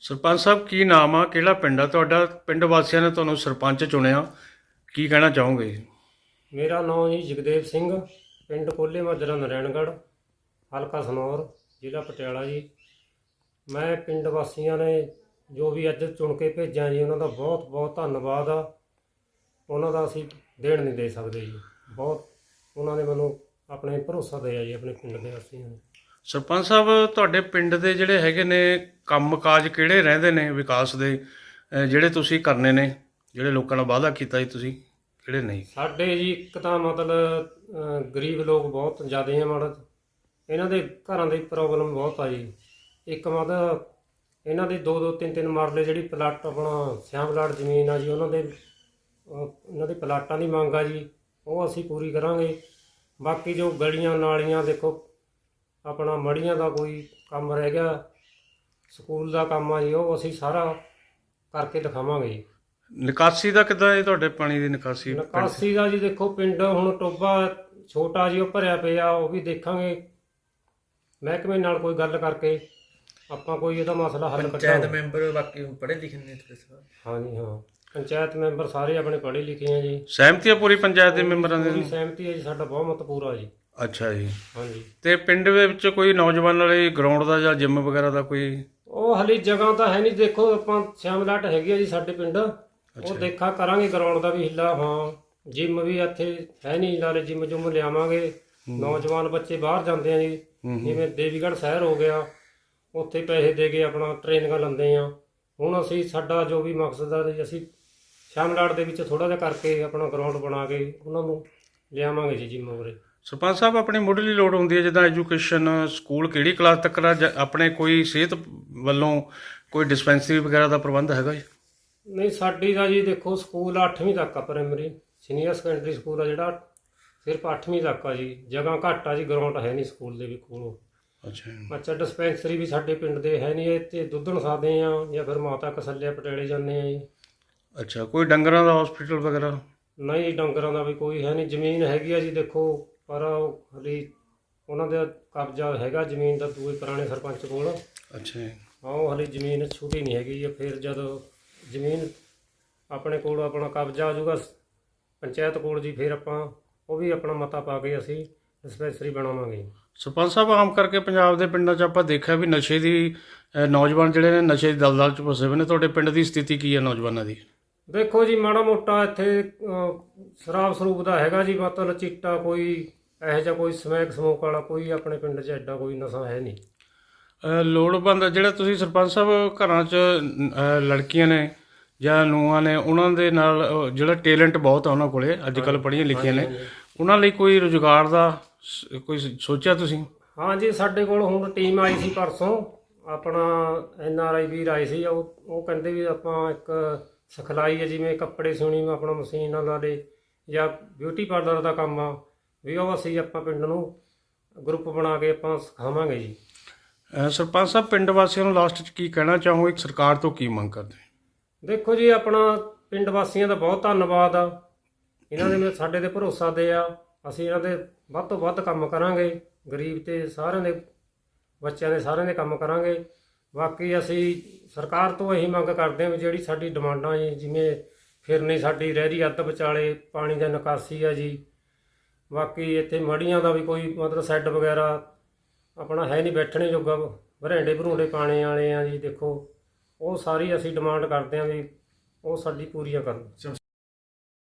ਸਰਪੰਚ ਸਾਹਿਬ, ਕੀ ਨਾਮ ਆ? ਕਿਹੜਾ ਪਿੰਡ ਆ ਤੁਹਾਡਾ? ਪਿੰਡ ਵਾਸੀਆਂ ਨੇ ਤੁਹਾਨੂੰ ਸਰਪੰਚ ਚੁਣਿਆ। ਕੀ ਕਹਿਣਾ ਚਾਹੋਗੇ? ਮੇਰਾ ਨਾਮ ਜੀ ਜਗਦੇਵ ਸਿੰਘ, ਪਿੰਡ ਕੋਲੇ ਮਾਜਰਾ ਨਰੈਣਗੜ੍ਹ, ਹਲਕਾ ਸਨੌਰ, ਜ਼ਿਲ੍ਹਾ ਪਟਿਆਲਾ ਜੀ। ਮੈਂ ਪਿੰਡ ਵਾਸੀਆਂ ਨੇ ਜੋ ਵੀ ਅੱਜ ਚੁਣ ਕੇ ਭੇਜਿਆ ਜੀ, ਉਹਨਾਂ ਦਾ ਬਹੁਤ ਬਹੁਤ ਧੰਨਵਾਦ ਆ। ਉਹਨਾਂ ਦਾ ਅਸੀਂ ਦੇਣ ਨਹੀਂ ਦੇ ਸਕਦੇ ਜੀ। ਬਹੁਤ ਉਹਨਾਂ ਨੇ ਮੈਨੂੰ ਆਪਣੇ ਭਰੋਸਾ ਦਿਆ ਜੀ, ਆਪਣੇ ਪਿੰਡ ਦੇ ਵਾਸੀਆਂ ਨੇ। ਸਰਪੰਚ ਸਾਹਿਬ ਤੁਹਾਡੇ ਪਿੰਡ ਦੇ ਜਿਹੜੇ ਹੈਗੇ ਨੇ ਕੰਮਕਾਜ ਕਿਹੜੇ ਰਹਿੰਦੇ ਨੇ ਵਿਕਾਸ ਦੇ? ਅਹ ਜਿਹੜੇ ਤੁਸੀਂ ਕਰਨੇ ਨੇ ਜਿਹੜੇ ਲੋਕਾਂ ਨਾਲ ਵਾਅਦਾ ਕੀਤਾ ਜੀ ਤੁਸੀਂ ਕਿਹੜੇ ਨਹੀਂ? ਸਾਡੇ ਜੀ ਇੱਕ ਤਾਂ ਮਤਲਬ ਅਹ, ਗਰੀਬ ਲੋਕ ਬਹੁਤ ਜ਼ਿਆਦਾ ਹੈ ਮਾੜਾ ਇਹਨਾਂ ਦੇ ਘਰਾਂ ਦੀ ਪ੍ਰੋਬਲਮ ਬਹੁਤ ਆ ਜੀ। ਇੱਕ ਮਤਲਬ ਇਹਨਾਂ ਦੇ ਦੋ ਦੋ ਤਿੰਨ ਤਿੰਨ ਮਰਲੇ ਜਿਹੜੀ ਪਲਾਟ ਆਪਣਾ ਸਿਆਮ ਪਲਾਟ ਜ਼ਮੀਨ ਆ ਜੀ ਉਹਨਾਂ ਦੇ ਅਹ, ਇਹਨਾਂ ਦੇ ਪਲਾਟਾਂ ਦੀ ਮੰਗ ਆ ਜੀ। ਉਹ ਅਸੀਂ ਪੂਰੀ ਕਰਾਂਗੇ। ਬਾਕੀ ਜੋ ਗਲੀਆਂ ਨਾਲੀਆਂ ਦੇਖੋ ਆਪਣਾ ਮੜੀਆਂ ਦਾ ਕੋਈ ਕੰਮ ਰਹਿ ਗਿਆ ਸਕੂਲ ਦਾ ਕੰਮ ਆ ਜੀ ਉਹ ਅਸੀਂ ਸਾਰਾ ਕਰਕੇ ਦਿਖਾਵਾਂਗੇ ਜੀ। ਨਿਕਾਸੀ ਦਾ ਕਿੱਦਾਂ ਹੈ ਤੁਹਾਡੇ ਪਾਣੀ ਦੀ ਨਿਕਾਸੀ? ਪਿੰਡ? ਨਿਕਾਸੀ ਦਾ ਜੀ ਦੇਖੋ ਪਿੰਡ ਹੁਣ ਟੋਬਾ ਛੋਟਾ ਜੀ ਉਹ ਭਰਿਆ ਪਿਆ ਉਹ ਵੀ ਦੇਖਾਂਗੇ। ਮਹਿਕਮੇ ਨਾਲ ਕੋਈ ਗੱਲ ਕਰਕੇ ਆਪਾਂ ਕੋਈ ਇਹਦਾ ਮਸਲਾ ਹੱਲ ਪੰਚਾਇਤ ਕੱਢਾਂਗੇ ਮੈਂਬਰ ਬਾਕੀ ਪੜ੍ਹੇ ਲਿਖੇ ਨੇ ਥੋੜੇ ਸਾਹਿਬ ਹਾਂਜੀ ਹਾਂ। ਪੰਚਾਇਤ ਮੈਂਬਰ ਸਾਰੇ ਆਪਣੇ ਪੜ੍ਹੇ ਲਿਖੇ ਆ ਜੀ। ਸਹਿਮਤੀ ਆ ਪੂਰੀ ਪੰਚਾਇਤ ਦੇ ਮੈਂਬਰਾਂ ਦੀ? ਸਹਿਮਤੀ ਹੈ ਜੀ ਸਾਡਾ ਬਹੁਮਤ ਪੂਰਾ ਜੀ। ਅੱਛਾ ਜੀ। ਹਾਂਜੀ। ਤੇ ਪਿੰਡ ਦੇ ਵਿੱਚ ਕੋਈ ਨੌਜਵਾਨ ਵਾਲੇ ਗਰਾਊਂਡ ਦਾ ਜਾਂ ਜਿਮ ਵਗੈਰਾ ਦਾ ਕੋਈ ਉਹ ਹਲੀ ਜਗ੍ਹਾ ਤਾਂ ਹੈ ਨਹੀਂ। ਦੇਖੋ ਆਪਾਂ ਸ਼ਾਮਲਾਟ ਹੈਗੀ ਆ ਜੀ ਸਾਡੇ ਪਿੰਡ। ਉਹ ਦੇਖਾ ਕਰਾਂਗੇ ਗਰਾਊਂਡ ਦਾ ਵੀ ਹਿੱਲਾ। ਹਾਂ ਜਿਮ ਵੀ ਇੱਥੇ ਹੈ ਨਹੀਂ। ਨਾਲੇ ਜਿਮ ਜੁਮ ਲਿਆਵਾਂਗੇ। ਨੌਜਵਾਨ ਬੱਚੇ ਬਾਹਰ ਜਾਂਦੇ ਆ ਜੀ। ਜਿਵੇਂ ਦੇਵੀਗੜ੍ਹ ਸ਼ਹਿਰ ਹੋ ਗਿਆ। ਉੱਥੇ ਪੈਸੇ ਦੇ ਕੇ ਆਪਣਾ ਟ੍ਰੇਨਿੰਗਾਂ ਲੈਂਦੇ ਆ। ਹੁਣ ਅਸੀਂ ਸਾਡਾ ਜੋ ਵੀ ਮਕਸਦ ਆ ਜੀ ਅਸੀਂ ਸ਼ਾਮਲਾਟ ਦੇ ਵਿੱਚ ਥੋੜਾ ਜਿਹਾ ਕਰਕੇ ਆਪਣਾ ਗਰਾਊਂਡ ਬਣਾ ਕੇ ਉਹਨਾਂ ਨੂੰ ਲਿਆਵਾਂਗੇ ਜੀ ਜਿਮ ਉਰੇ। ਸਰਪੰਚ ਸਾਹਿਬ ਆਪਣੀ ਮੁੱਢਲੀ ਲੋੜ ਹੁੰਦੀ ਹੈ ਜਿੱਦਾਂ ਐਜੂਕੇਸ਼ਨ ਸਕੂਲ ਕਿਹੜੀ ਕਲਾਸ ਤੱਕ ਦਾ ਆਪਣੇ ਕੋਈ ਸਿਹਤ ਵੱਲੋਂ ਕੋਈ ਡਿਸਪੈਂਸਰੀ ਵਗੈਰਾ ਦਾ ਪ੍ਰਬੰਧ ਹੈਗਾ ਜੀ? ਨਹੀਂ ਸਾਡੀ ਦਾ ਜੀ ਦੇਖੋ ਸਕੂਲ 8ਵੀਂ ਤੱਕ ਆ ਪ੍ਰਾਇਮਰੀ ਸੀਨੀਅਰ ਸੈਕੰਡਰੀ ਸਕੂਲ ਆ ਜਿਹੜਾ ਸਿਰਫ 8ਵੀਂ ਤੱਕ ਆ ਜੀ। ਜਗ੍ਹਾ ਘੱਟ ਆ ਜੀ ਗਰਾਊਂਡ ਹੈ ਨਹੀਂ ਸਕੂਲ ਦੇ ਵੀ ਕੋਲੋਂ। ਅੱਛਾ। ਅੱਛਾ ਡਿਸਪੈਂਸਰੀ ਵੀ ਸਾਡੇ ਪਿੰਡ ਦੇ ਹੈ ਨਹੀਂ ਇੱਥੇ ਦੁੱਧਣ ਸਾਦੇ ਆ ਜਾਂ ਫਿਰ ਮਾਤਾ ਕਸੱਲਿਆ ਪਟੇਲੇ ਜਾਂਦੇ ਆ ਜੀ। ਅੱਛਾ ਕੋਈ ਡੰਗਰਾਂ ਦਾ ਹਸਪੀਟਲ ਵਗੈਰਾ? ਨਹੀਂ ਡੰਗਰਾਂ ਦਾ ਵੀ ਕੋਈ ਹੈ ਨਹੀਂ ਜ਼ਮੀਨ ਹੈਗੀ ਆ ਜੀ ਦੇਖੋ। ਪਰ ਉਹ ਹਲੀ ਉਹਨਾਂ ਦਾ ਕਬਜ਼ਾ ਹੈਗਾ ਜ਼ਮੀਨ ਦਾ ਦੂਏ ਪੁਰਾਣੇ ਸਰਪੰਚ ਕੋਲ। ਅੱਛਾ ਜੀ। ਹਾਂ ਉਹ ਹਲੇ ਜ਼ਮੀਨ ਛੋਟੀ ਨਹੀਂ ਹੈਗੀ ਆ ਫਿਰ ਜਦੋਂ ਜ਼ਮੀਨ ਆਪਣੇ ਕੋਲ ਆਪਣਾ ਕਬਜ਼ਾ ਆ ਜਾਊਗਾ ਪੰਚਾਇਤ ਕੋਲ ਜੀ ਫਿਰ ਆਪਾਂ ਉਹ ਵੀ ਆਪਣਾ ਮਤਾ ਪਾ ਕੇ ਅਸੀਂ ਡਿਸਪੈਂਸਰੀ ਬਣਾਵਾਂਗੇ ਸਰਪੰਚ ਸਾਹਿਬ ਆਮ ਕਰਕੇ ਪੰਜਾਬ ਦੇ ਪਿੰਡਾਂ 'ਚ ਆਪਾਂ ਦੇਖਿਆ ਵੀ ਨਸ਼ੇ ਦੀ ਨੌਜਵਾਨ ਜਿਹੜੇ ਨੇ ਨਸ਼ੇ ਦੀ ਦਲਦਲ 'ਚ ਫਸੇ ਹੋਏ ਨੇ। ਤੁਹਾਡੇ ਪਿੰਡ ਦੀ ਸਥਿਤੀ ਕੀ ਹੈ ਨੌਜਵਾਨਾਂ ਦੀ? ਦੇਖੋ ਜੀ ਮਾੜਾ ਮੋਟਾ ਇੱਥੇ ਅਹ, ਸ਼ਰਾਬ ਸਰੂਪ ਦਾ ਹੈਗਾ ਜੀ। ਮਤਲਬ ਚਿੱਟਾ ਕੋਈ ਇਹੋ ਜਿਹਾ ਕੋਈ ਸਮੈਕ ਸਮੋਕ ਵਾਲਾ ਕੋਈ ਆਪਣੇ ਪਿੰਡ 'ਚ ਐਡਾ ਕੋਈ ਨਸ਼ਾ ਹੈ ਨਹੀਂ। ਲੋੜਵੰਦ ਜਿਹੜਾ ਤੁਸੀਂ ਸਰਪੰਚ ਸਾਹਿਬ ਘਰਾਂ 'ਚ ਲੜਕੀਆਂ ਨੇ ਜਾਂ ਨੂੰਹਾਂ ਨੇ ਉਹਨਾਂ ਦੇ ਨਾਲ ਜਿਹੜਾ ਟੈਲੈਂਟ ਬਹੁਤ ਆ ਉਹਨਾਂ ਕੋਲੇ ਅੱਜ ਕੱਲ ਪੜ੍ਹੀਆਂ ਲਿਖੀਆਂ ਨੇ ਉਹਨਾਂ ਲਈ ਕੋਈ ਰੁਜ਼ਗਾਰ ਦਾ ਸ- ਕੋਈ ਸੋਚਿਆ ਤੁਸੀਂ? ਹਾਂ ਜੀ ਸਾਡੇ ਕੋਲ ਹੁਣ ਟੀਮ ਆਈ ਸੀ ਪਰਸੋਂ ਆਪਣਾ ਐਨ ਆਰ ਆਈ ਵੀਰ ਆਏ ਸੀ ਉਹ ਉਹ ਕਹਿੰਦੇ ਵੀ ਆਪਾਂ ਇੱਕ ਸਿਖਲਾਈ ਹੈ ਜਿਵੇਂ ਕੱਪੜੇ ਸਿਉਣੀ ਆਪਣਾ ਮਸ਼ੀਨ ਨਾਲ ਲਾ ਲੇ ਜਾਂ ਬਿਊਟੀ ਪਾਰਲਰ ਦਾ ਕੰਮ ਆ ਵੀ ਉਹ ਅਸੀਂ ਆਪਾਂ ਪਿੰਡ ਨੂੰ ਗਰੁੱਪ ਬਣਾ ਕੇ ਆਪਾਂ ਸਿਖਾਵਾਂਗੇ ਜੀ। ਅਹ, ਸਰਪੰਚ ਸਾਹਿਬ ਪਿੰਡ ਵਾਸੀਆਂ ਨੂੰ ਲਾਸਟ 'ਚ ਕੀ ਕਹਿਣਾ ਚਾਹੋ ਇੱਕ ਸਰਕਾਰ ਤੋਂ ਕੀ ਮੰਗ ਕਰਦੇ ਦੇਖੋ ਜੀ ਆਪਣਾ ਪਿੰਡ ਵਾਸੀਆਂ ਦਾ ਬਹੁਤ ਧੰਨਵਾਦ ਆ। ਇਹਨਾਂ ਨੇ ਸਾਡੇ ਤੇ ਭਰੋਸਾ ਦੇ ਆ। ਅਸੀਂ ਇਹਨਾਂ ਦੇ ਵੱਧ ਤੋਂ ਵੱਧ ਕੰਮ ਕਰਾਂਗੇ। ਗਰੀਬ ਤੇ ਸਾਰਿਆਂ ਦੇ ਬੱਚਿਆਂ ਦੇ ਸਾਰਿਆਂ ਦੇ ਕੰਮ ਕਰਾਂਗੇ। ਬਾਕੀ ਅਸੀਂ ਸਰਕਾਰ ਤੋਂ ਇਹੀ ਮੰਗ ਕਰਦੇ ਹਾਂ ਵੀ ਜਿਹੜੀ ਸਾਡੀ ਡਿਮਾਂਡਾਂ ਜੀ ਜਿਵੇਂ ਫਿਰਨੀ ਸਾਡੀ ਰਹਿ ਰਹੀ ਅੱਧ ਵਿਚਾਲੇ ਪਾਣੀ ਦਾ ਨਿਕਾਸੀ ਆ ਜੀ। ਬਾਕੀ ਇੱਥੇ ਮੜੀਆਂ ਦਾ ਵੀ ਕੋਈ ਮਤਲਬ ਸੈੱਡ ਵਗੈਰਾ ਆਪਣਾ ਹੈ ਨਹੀਂ, ਬੈਠਣੇ ਜੋਗਾ ਵਰੇਂਡੇ ਭਰੂੰਡੇ ਪਾਣੇ ਵਾਲੇ ਆ ਜੀ, ਦੇਖੋ। ਉਹ ਸਾਰੀ ਅਸੀਂ ਡਿਮਾਂਡ ਕਰਦੇ ਹਾਂ ਵੀ ਉਹ ਸਾਡੀ ਪੂਰੀਆਂ ਕਰਨ।